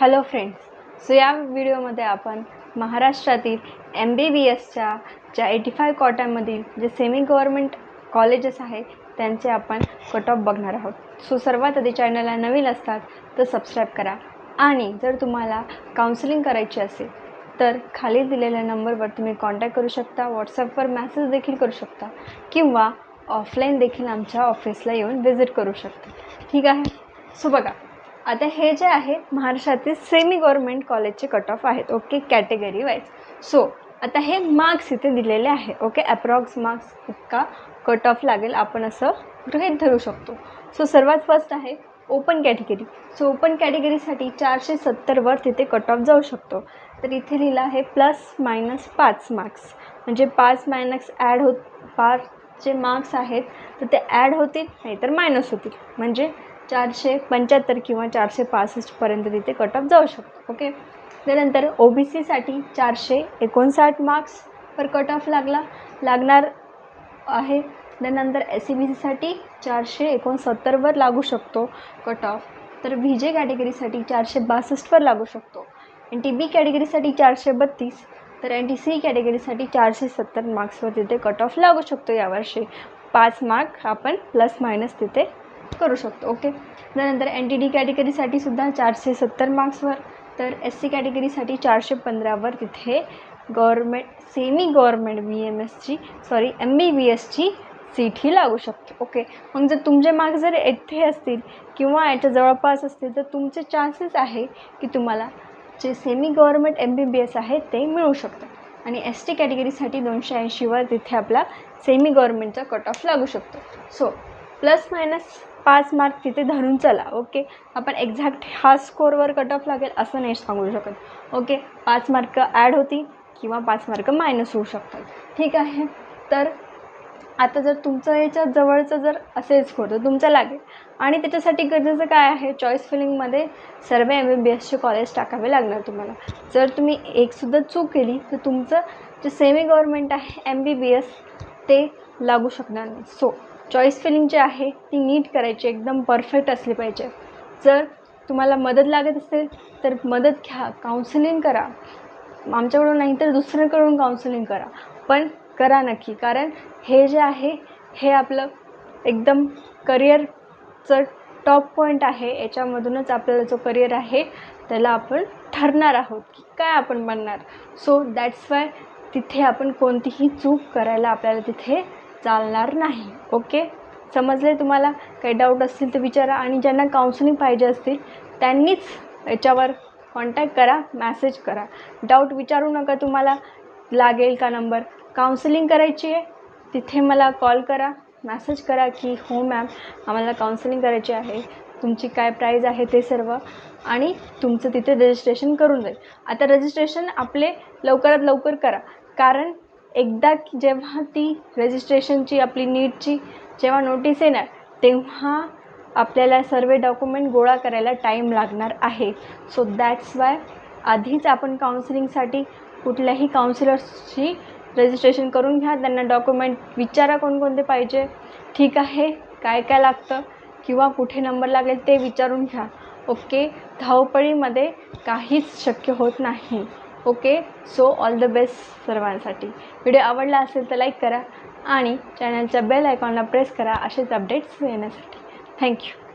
Hello friends so या व्हिडिओमध्ये आपण महाराष्ट्रातील एम बी बी एसच्या ज्या एटी फाय कॉटामधील जे सेमी गव्हर्मेंट कॉलेजेस आहेत त्यांचे आपण कट ऑफ बघणार आहोत. सो सर्वात आधी चॅनलला नवीन असतात तर सबस्क्राईब करा. आणि जर तुम्हाला काउन्सिलिंग करायची असेल तर खाली दिलेल्या नंबरवर तुम्ही कॉन्टॅक्ट करू शकता व्हॉट्सअपवर मॅसेज देखील करू शकता किंवा ऑफलाईन देखील आमच्या ऑफिसला येऊन व्हिजिट करू शकता. ठीक आहे? सो बघा. आता हे जे आहे महाराष्ट्रातील सेमी गव्हर्मेंट कॉलेजचे कट ऑफ आहेत ओके कॅटेगरी वाईज सो आता हे मार्क्स इथे दिलेले आहे ओके अप्रॉक्स मार्क्स इतका कट ऑफ लागेल आपण असं गृहीत धरू शकतो. सो सर्वात फर्स्ट आहे ओपन कॅटेगरी सो ओपन कॅटेगरीसाठी चारशे सत्तरवर तिथे कट ऑफ जाऊ शकतो. तर इथे लिहिलं आहे प्लस मायनस पाच मार्क्स म्हणजे पाच मायनस ॲड होत पाच जे मार्क्स आहेत तर ते ॲड होतील नाहीतर मायनस होतील. म्हणजे चारशे पंच्याहत्तर किंवा चारशे पासष्टपर्यंत तिथे कट ऑफ जाऊ शकतो ओके त्यानंतर ओ बी सीसाठी चारशे एकोणसाठ मार्क्सवर कट ऑफ लागला लागणार आहे. त्यानंतर एस सी बी सीसाठी चारशे एकोणसत्तरवर लागू शकतो कट ऑफ तर व्ही जे कॅटेगरीसाठी चारशे बासष्टवर लागू शकतो. एन टी बी कॅटेगरीसाठी चारशे बत्तीस. तर एन टी सी कॅटेगरीसाठी चारशे सत्तर मार्क्सवर तिथे कट ऑफ लागू शकतो यावर्षी. पाच मार्क आपण प्लस मायनस तिथे करू शकतो ओके? त्यानंतर एन टी डी कॅटेगरीसाठी सुद्धा चारशे सत्तर मार्क्सवर तर एस सी कॅटेगरीसाठी चारशे पंधरावर तिथे government semi government B M एसची सॉरी एम बी बी एसची सीट ही लागू शकते ओके? मग जर तुमचे मार्क्स जर येथे असतील किंवा याच्या जवळपास असतील तर तुमचे चान्सेस आहे की तुम्हाला जे semi government M B B S आहे ते मिळू शकतं. आणि एस टी कॅटेगरीसाठी दोनशे ऐंशीवर तिथे आपला सेमी गव्हर्मेंटचा कट ऑफ लागू शकतो. सो प्लस मायनस पाच मार्क तिथे धरून चला ओके आपण एक्झॅक्ट हा स्कोरवर कट ऑफ लागेल असं नाही सांगू शकत ओके पाच मार्क ॲड होती किंवा पाच मार्क मायनस होऊ शकतात ठीक आहे? तर आता जर तुमचं याच्या जवळचं जर असेल स्कोर तर तुमचं लागेल. आणि त्याच्यासाठी गरजेचं काय आहे? चॉईस फिलिंगमध्ये सर्व एम बी बी एसचे कॉलेज टाकावे लागणार तुम्हाला. जर तुम्ही एकसुद्धा चूक केली तर तुमचं जे सेमी गव्हर्मेंट आहे एम बी बी एस ते लागू शकणार नाही. सो चॉईस फिलिंग जे आहे ती नीट करायची एकदम परफेक्ट असली पाहिजे. जर तुम्हाला मदत लागत असेल तर मदत घ्या काउन्सिलिंग करा. आमच्याकडून नाही तर दुसऱ्याकडून काउन्सिलिंग करा. पण करा नक्की कारण हे जे आहे हे आपलं एकदम करिअरचं टॉप पॉईंट आहे. याच्यामधूनच आपल्याला जो करिअर आहे त्याला आपण ठरणार आहोत की काय आपण बनणार. सो दॅट्स वाय तिथे आपण कोणतीही चूक करायला आपल्याला तिथे चालणार नाही. ओके समजले तुम्हाला? काही डाऊट असतील तर विचारा आणि ज्यांना काउन्सिलिंग पाहिजे असतील त्यांनीच याच्यावर कॉन्टॅक्ट करा मॅसेज करा. डाऊट विचारू नका तुम्हाला लागेल का नंबर काउन्सिलिंग करायची आहे तिथे मला कॉल करा मॅसेज करा की हो मॅम आम्हाला काउन्सिलिंग करायची आहे. तुमची काय प्राईज आहे ते सर्व आणि तुमचं तिथे रजिस्ट्रेशन करून जाईल आता रजिस्ट्रेशन आपले लवकरात लवकर करा. कारण एकदा की जेव्हा ती रजिस्ट्रेशनची आपली नीटची जेव्हा नोटीस येणार तेव्हा आपल्याला सर्व डॉक्युमेंट गोळा करायला टाईम लागणार आहे. सो दॅट्स वाय आधीच आपण काउन्सिलिंगसाठी कुठल्याही काउन्सिलर्सची रजिस्ट्रेशन करून घ्या. त्यांना डॉक्युमेंट विचारा कोणकोणते पाहिजे. ठीक आहे काय काय लागतं किंवा कुठे नंबर लागेल ते विचारून घ्या. ओके धावपळीमध्ये काहीच शक्य होत नाही. Okay so all the best सर्वांसाठी. व्हिडिओ आवडला असेल तर लाईक करा आणि चॅनलच्या बेल आयकॉनला प्रेस करा असेच अपडेट्स येण्यासाठी. थँक्यू